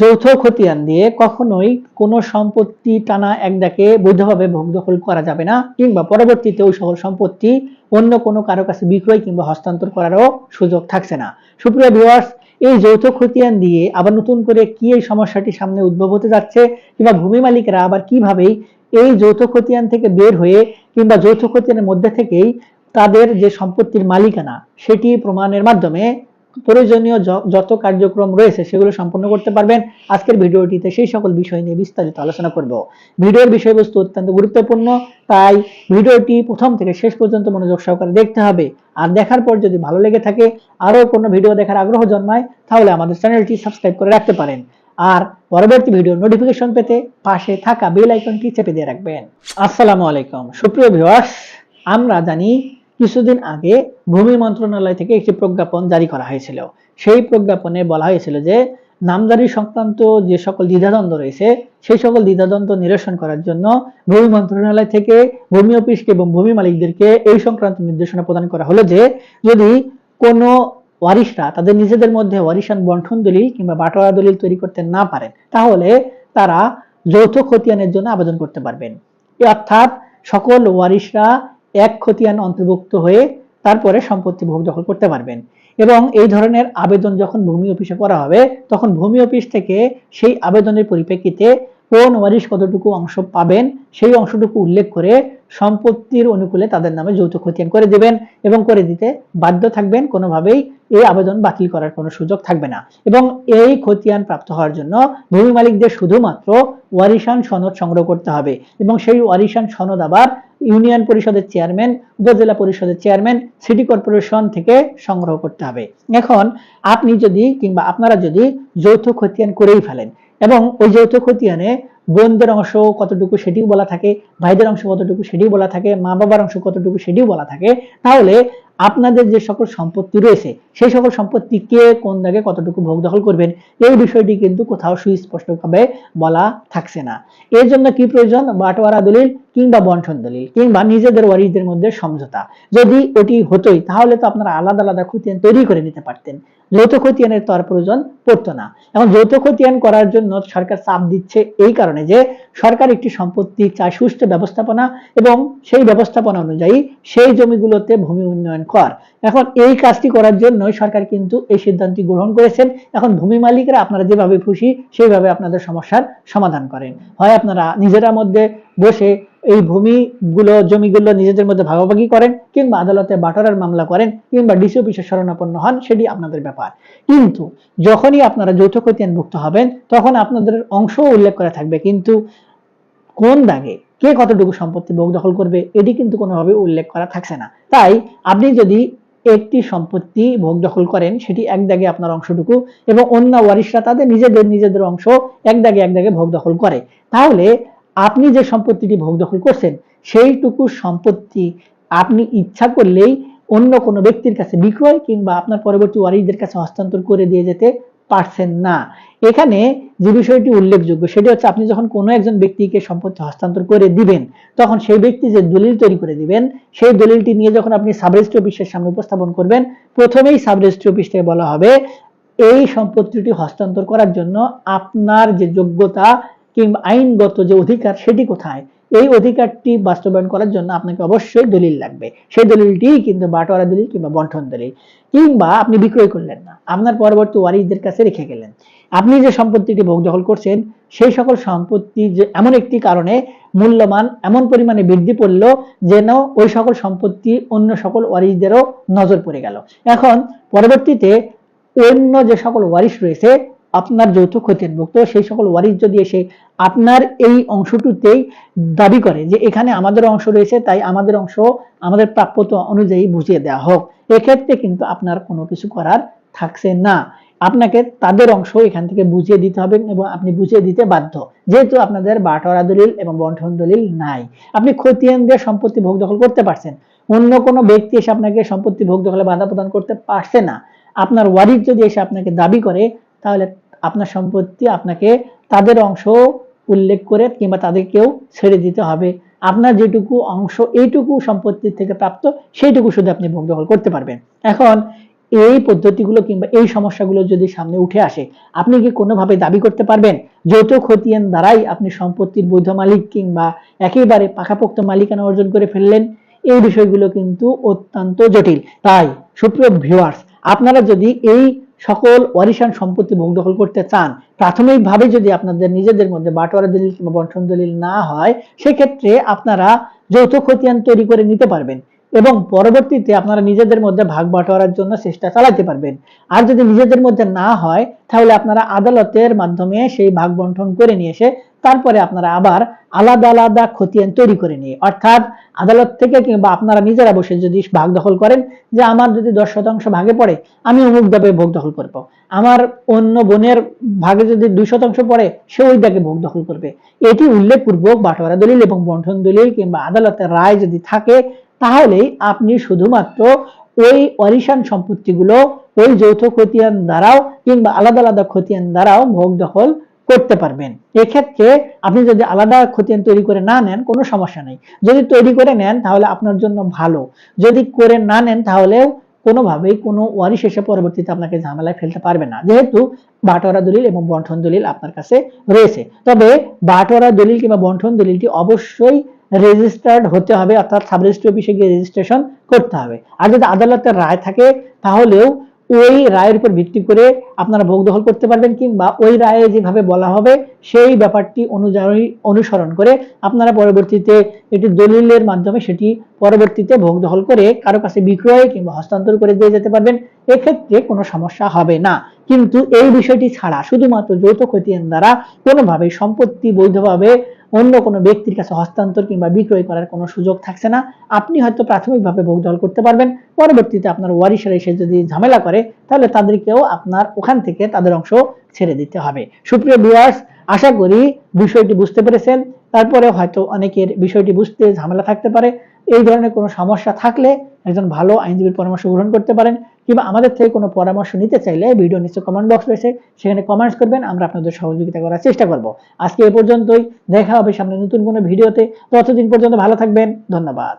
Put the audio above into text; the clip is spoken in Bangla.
যৌথ খতিয়ান দিয়ে কখনোই কোনো সম্পত্তি টানা একদাকে বৈধভাবে ভোগ দখল করা যাবে না, কিংবা পরবর্তীতে ওই সকল সম্পত্তি অন্য কোনো কারও কাছে বিক্রয় কিংবা হস্তান্তর করারও সুযোগ থাকছে না। সুপ্রিয় ভিউয়ার্স এই যৌথ খতিয়ান দিয়ে আবার নতুন করে কি এই সমস্যাটি সামনে উদ্ভব হতে যাচ্ছে, কিংবা ভূমি মালিকরা আবার কিভাবেই এই যৌথ খতিয়ান থেকে বের হয়ে কিংবা যৌথ খতিয়ানের মধ্যে থেকেই তাদের যে সম্পত্তির মালিকানা, সেটি প্রমাণের মাধ্যমে প্রয়োজনীয় যত কার্যক্রম রয়েছে সেগুলো সম্পন্ন করতে পারবেন। আজকের ভিডিওটিতে সেই সকল বিষয় নিয়ে বিস্তারিত আলোচনা করব। ভিডিওর বিষয়বস্তু অত্যন্ত গুরুত্বপূর্ণ, তাই ভিডিওটি প্রথম থেকে শেষ পর্যন্ত মনোযোগ সহকারে দেখতে হবে। আর দেখার পর যদি ভালো লেগে থাকে, আরও কোনো ভিডিও দেখার আগ্রহ জন্মায়, তাহলে আমাদের চ্যানেলটি সাবস্ক্রাইব করে রাখতে পারেন। আর পরবর্তী ভিডিওর নোটিফিকেশন পেতে পাশে থাকা বেল আইকনটি চেপে দিয়ে রাখবেন। আসসালামু আলাইকুম। সুপ্রিয় ভিউয়ার্স, আমরা জানি কিছুদিন আগে ভূমি মন্ত্রণালয় থেকে একটি প্রজ্ঞাপন জারি করা হয়েছিল। সেই প্রজ্ঞাপনে বলা হয়েছিল যে নামজারি সংক্রান্ত যে সকল দ্বিধাদ্বন্দ্ব রয়েছে, সেই সকল দ্বিধাদ্বন্দ্ব নিরসন করার জন্য ভূমি মন্ত্রণালয় থেকে ভূমি অফিসকে এবং ভূমি মালিকদেরকে এই সংক্রান্ত নির্দেশনা প্রদান করা হলো যে, যদি কোনো ওয়ারিশরা তাদের নিজেদের মধ্যে ওয়ারিশান বন্টন দলিল কিংবা বাটোয়ারা দলিল তৈরি করতে না পারেন, তাহলে তারা যৌথ খতিয়ানের জন্য আবেদন করতে পারবেন। অর্থাৎ সকল ওয়ারিশরা এক খতিয়ান অন্তর্ভুক্ত হয়ে তারপরে সম্পত্তি ভোগ দখল করতে পারবেন। এবং এই ধরনের আবেদন যখন ভূমি অফিসে করা হবে, তখন ভূমি অফিস থেকে সেই আবেদনের পরিপ্রেক্ষিতে কোন ওয়ারিশ কতটুকু অংশ পাবেন, সেই অংশটুকু উল্লেখ করে সম্পত্তির অনুকূলে তাদের নামে যৌথ খতিয়ান করে দেবেন এবং করে দিতে বাধ্য থাকবেন। কোনোভাবেই এই আবেদন বাতিল করার কোনো সুযোগ থাকবে না। এবং এই খতিয়ান প্রাপ্ত হওয়ার জন্য ভূমি মালিকদের শুধুমাত্র ওয়ারিশান সনদ সংগ্রহ করতে হবে। এবং সেই ওয়ারিশান সনদ আবার ইউনিয়ন পরিষদের চেয়ারম্যান, উপজেলা পরিষদের চেয়ারম্যান, সিটি কর্পোরেশন থেকে সংগ্রহ করতে হবে। এখন আপনি যদি কিংবা আপনারা যদি যৌথ খতিয়ান করেই ফেলেন এবং ওই যৌথ খতিয়ানে বোনদের অংশ কতটুকু সেটিও বলা থাকে, ভাইদের অংশ কতটুকু সেটিও বলা থাকে মা বাবার অংশ কতটুকু সেটিও বলা থাকে, তাহলে আপনাদের যে সকল সম্পত্তি রয়েছে, সেই সকল সম্পত্তি কে কোন দাগে কতটুকু ভোগ দখল করবেন, এই বিষয়টি কিন্তু কোথাও সুস্পষ্টভাবে বলা থাকছে না। এর জন্য কি প্রয়োজন? বাটোয়ারা দলিল কিংবা বন্টন দলিল, কিংবা নিজেদের ওয়ারিসদের মধ্যে সমঝোতা। যদি ওটি হতোই, তাহলে তো আপনারা আলাদা আলাদা খতিয়ান তৈরি করে নিতে পারতেন। যৌথ খতিয়ানের তো আর প্রয়োজন পড়তো না। এখন যৌথ খতিয়ান করার জন্য সরকার চাপ দিচ্ছে এই কারণে যে, সরকার একটি সম্পত্তি চায় সুষ্ঠু ব্যবস্থাপনা এবং সেই ব্যবস্থাপনা অনুযায়ী সেই জমিগুলোতে ভূমি উন্নয়ন কর। এখন এই কাজটি করার জন্য সরকার কিন্তু এই সিদ্ধান্তটি গ্রহণ করেছেন। এখন ভূমি মালিকরা আপনারা যেভাবে খুশি, সেইভাবে আপনাদের সমস্যার সমাধান করেন। হয় আপনারা নিজেরা মধ্যে বসে এই ভূমিগুলো, জমিগুলো নিজেদের মধ্যে ভাগাভাগি করেন, কিংবা আদালতে বাটোয়ারার মামলা করেন, কিংবা ডিসি অফিসে শরণাপন্ন হন, সেটি আপনাদের ব্যাপার। কিন্তু যখনই আপনারা যৌথ খতিয়ানভুক্ত হবেন, তখন আপনাদের অংশ উল্লেখ করা থাকবে। কিন্তু কোন দাগে, কে কতটুকু সম্পত্তি ভোগ দখল করবে, এটি কিন্তু কোনোভাবে উল্লেখ করা থাকছে না। তাই আপনি যদি একটি সম্পত্তি ভোগ দখল করেন, সেটি এক দাগে আপনার অংশটুকু এবং অন্য ওয়ারিশরা তাদের নিজেদের নিজেদের অংশ এক দাগে এক দাগে ভোগ দখল করে। তাহলে আপনি যে সম্পত্তিটি ভোগ দখল করছেন, সেইটুকু সম্পত্তি আপনি ইচ্ছা করলেই অন্য কোনো ব্যক্তির কাছে বিক্রয় কিংবা আপনার পরবর্তী ওয়ারিশদের কাছে হস্তান্তর করে দিয়ে যেতে পারছেন না। এখানে যে বিষয়টি উল্লেখযোগ্য, সেটি হচ্ছে আপনি যখন কোনো একজন ব্যক্তিকে সম্পত্তি হস্তান্তর করে দিবেন, তখন সেই ব্যক্তি যে দলিল তৈরি করে দিবেন, সেই দলিলটি নিয়ে যখন আপনি সাব রেজিস্ট্রি অফিসের সামনে উপস্থাপন করবেন, প্রথমেই সাব রেজিস্ট্রি অফিস থেকে বলা হবে, এই সম্পত্তিটি হস্তান্তর করার জন্য আপনার যে যোগ্যতা কিংবা আইনগত যে অধিকার সেটি কোথায়? এই অধিকারটি বাস্তবায়ন করার জন্য আপনাকে অবশ্যই দলিল লাগবে। সেই দলিলটি কিন্তু বাটোয়ারা দলিল কিংবা বন্টন দলিল। কিংবা আপনি বিক্রয় করলেন না। আপনার পরবর্তী ওয়ারিশদের কাছে রেখে গেলেন। আপনি যে সম্পত্তিটি ভোগ দখল করছেন, সেই সকল সম্পত্তি যে এমন একটি কারণে মূল্যমান এমন পরিমাণে বৃদ্ধি পড়ল যেন ওই সকল সম্পত্তি অন্য সকল ওয়ারিশদেরও নজর পড়ে গেল। এখন পরবর্তীতে অন্য যে সকল ওয়ারিশ রয়েছে আপনার যৌথ খতিয়ানভুক্ত সেই সকল ওয়ারিশ যদি এসে আপনার এই অংশটুতেই দাবি করে যে এখানে আমাদের অংশ রয়েছে, তাই আমাদের অংশ আমাদের প্রাপ্যতা অনুযায়ী বুঝিয়ে দেওয়া হোক, এক্ষেত্রে কিন্তু আপনার কোনো কিছু করার থাকছে না। আপনাকে তাদের অংশ এখান থেকে বুঝিয়ে দিতে হবে এবং আপনি বুঝিয়ে দিতে বাধ্য। যেহেতু আপনাদের বাটোয়ারা দলিল এবং বন্টন দলিল নাই, আপনি খতিয়ান দিয়ে সম্পত্তি ভোগ দখল করতে পারছেন। অন্য কোনো ব্যক্তি এসে আপনাকে সম্পত্তি ভোগ দখলে বাধা প্রদান করতে পারছে না। আপনার ওয়ারিশ যদি এসে আপনাকে দাবি করে, তাহলে আপনার সম্পত্তি আপনাকে তাদের অংশ উল্লেখ করে কিংবা তাদেরকেও ছেড়ে দিতে হবে। আপনার যেটুকু অংশ, এইটুকু সম্পত্তি থেকে প্রাপ্ত, সেইটুকু শুধু আপনি ভোগ দখল করতে পারবেন। এখন এই পদ্ধতিগুলো কিংবা এই সমস্যাগুলো যদি সামনে উঠে আসে, আপনি কি কোনোভাবে দাবি করতে পারবেন? যৌথ খতিয়ান দ্বারাই আপনি সম্পত্তির বৈধ মালিক কিংবা একেবারে পাকাপোক্ত মালিকানা অর্জন করে ফেললেন? এই বিষয়গুলো কিন্তু অত্যন্ত জটিল। তাই সুপ্রিয় ভিউয়ার্স আপনারা যদি এই সকল ওয়ারিশান সম্পত্তি ভোগ দখল করতে চান, প্রাথমিকভাবে যদি আপনাদের নিজেদের মধ্যে বাটোয়ারা দলিল কিংবা বন্টন দলিল না হয়, সেক্ষেত্রে আপনারা যৌথ খতিয়ান তৈরি করে নিতে পারবেন। এবং পরবর্তীতে আপনারা নিজেদের মধ্যে ভাগ বাটোয়ারার জন্য চেষ্টা চালাতে পারবেন। আর যদি নিজেদের মধ্যে না হয়, তাহলে আপনারা আদালতের মাধ্যমে সেই ভাগ বন্টন করে নিয়ে এসে তারপরে আপনারা আবার আলাদা আলাদা খতিয়ান তৈরি করে নিয়ে, অর্থাৎ আদালত থেকে কিংবা আপনারা নিজেরা বসে যদি ভাগ দখল করেন, যে আমার যদি দশ শতাংশ ভাগে পড়ে, আমি অমুক দাবে ভোগ দখল করব। আমার অন্য বোনের ভাগে যদি দুই শতাংশ পড়ে, সে ওই দাগে ভোগ দখল করবে। এটি উল্লেখপূর্বক বাটোয়ারা দলিল এবং বন্টন দলিল কিংবা আদালতের রায় যদি থাকে তাহলেই আপনি শুধুমাত্র ওই অরিশান সম্পত্তিগুলো, ওই যৌথ খতিয়ান দ্বারাও কিংবা আলাদা আলাদা খতিয়ান দ্বারাও ভোগ দখল করতে পারবেন। এক্ষেত্রে আপনি যদি আলাদা খতিয়ান তৈরি করে না নেন, কোনো সমস্যা নেই। যদি তৈরি করে নেন, তাহলে আপনার জন্য ভালো। যদি করে না নেন, তাহলেও কোনোভাবেই কোনো ওয়ারিশ এসে পরবর্তীতে আপনাকে ঝামেলায় ফেলতে পারবে না। যেহেতু বাটোয়ারা দলিল এবং বন্ঠন দলিল আপনার কাছে রয়েছে। তবে বাটোয়ারা দলিল কিংবা বন্টন দলিলটি অবশ্যই রেজিস্টার্ড হতে হবে, অর্থাৎ সাব রেজিস্ট্রি অফিসে গিয়ে রেজিস্ট্রেশন করতে হবে। আর যদি আদালতের রায় থাকে, তাহলেও ওই রায়ের উপর ভিত্তি করে আপনারা ভোগ দখল করতে পারবেন, কিংবা ওই রায়ে যেভাবে বলা হবে, সেই ব্যাপারটি অনুযায়ী অনুসরণ করে আপনারা পরবর্তীতে এটি দলিলের মাধ্যমে সেটি পরবর্তীতে ভোগ দখল করে কারও কাছে বিক্রয় কিংবা হস্তান্তর করে দিয়ে যেতে পারবেন। এক্ষেত্রে কোনো সমস্যা হবে না। কিন্তু এই বিষয়টি ছাড়া শুধুমাত্র যৌথ খতিয়ান দ্বারা কোনোভাবে সম্পত্তি বৈধভাবে অন্য কোনো ব্যক্তির কাছে হস্তান্তর কিংবা বিক্রয় করার কোনো সুযোগ থাকছে না। আপনি হয়তো প্রাথমিকভাবে ভোগ দল করতে পারবেন। পরবর্তীতে আপনার ওয়ারিশার এসে যদি ঝামেলা করে, তাহলে তাদেরকেও আপনার ওখান থেকে তাদের অংশ ছেড়ে দিতে হবে। সুপ্রিয় ভিউয়ার্স আশা করি বিষয়টি বুঝতে পেরেছেন। তারপরে হয়তো অনেকের বিষয়টি বুঝতে ঝামেলা থাকতে পারে। এই ধরনের কোনো সমস্যা থাকলে একজন ভালো আইনজীবীর পরামর্শ গ্রহণ করতে পারেন কিংবা আমাদের থেকে কোনো পরামর্শ নিতে চাইলে ভিডিও নিচে কমেন্ট বক্স রয়েছে, সেখানে কমেন্টস করবেন, আমরা আপনাদের সহযোগিতা করার চেষ্টা করব। আজকে এ পর্যন্তই, দেখা হবে সামনে নতুন কোনো ভিডিওতে। ততদিন পর্যন্ত ভালো থাকবেন, ধন্যবাদ।